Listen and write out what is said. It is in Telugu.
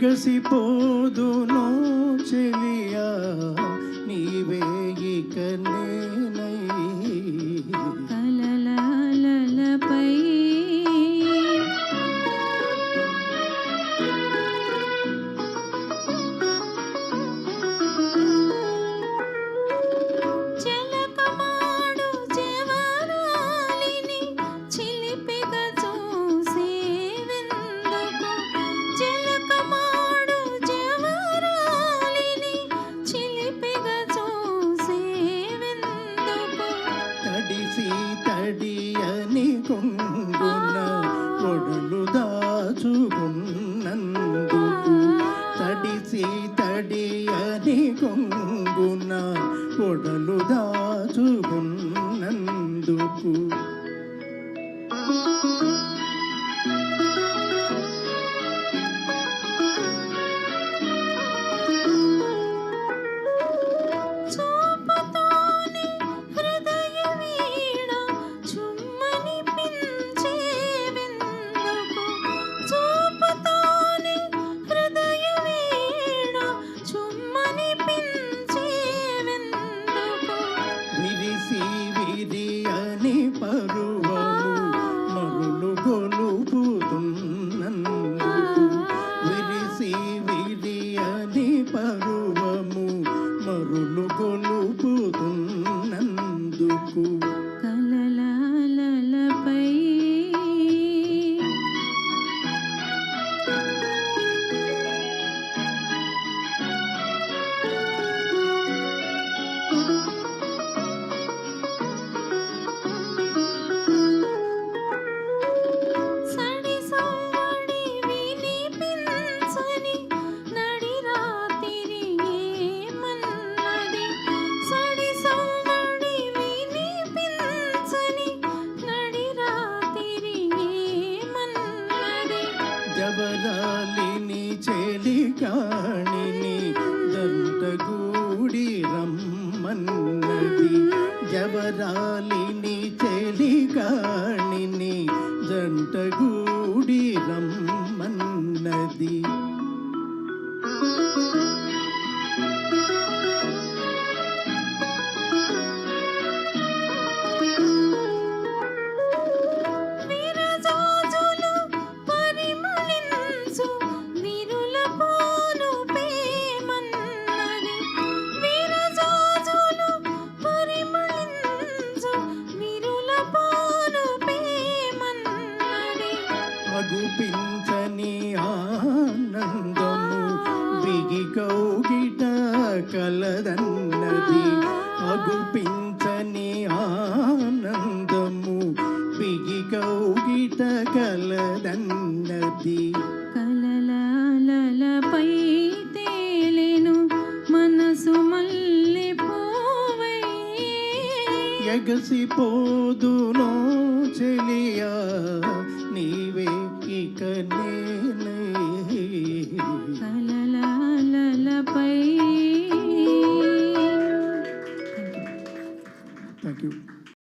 ఎగసిపోదునో చెలియా నీవే ఇక నేనై. తడియని కొంగున కొడులు దాచుకున్నందుకు. తడిసి తడి అని కొంగున కొడలు దాచుకున్నందుకు. విరియని పరువము మరులు గొలుపుతున్నందుకు విరిసి విరియని పరువము మరులు గొలు చెలికాణిని దంతగూడి రమ్మన్నది. జవరాలిని చెలికాణిని దంతగూడి రమ్మన్నది. బిగి కౌగిట కలదన్నది. అగుపించని ఆనందము బిగి కౌగిట కలదన్నది. కలలలపై తేలెను మనసు మల్లె పూవై. ఎగసిపోదునో చెలియా నీవే ఇక నేనే.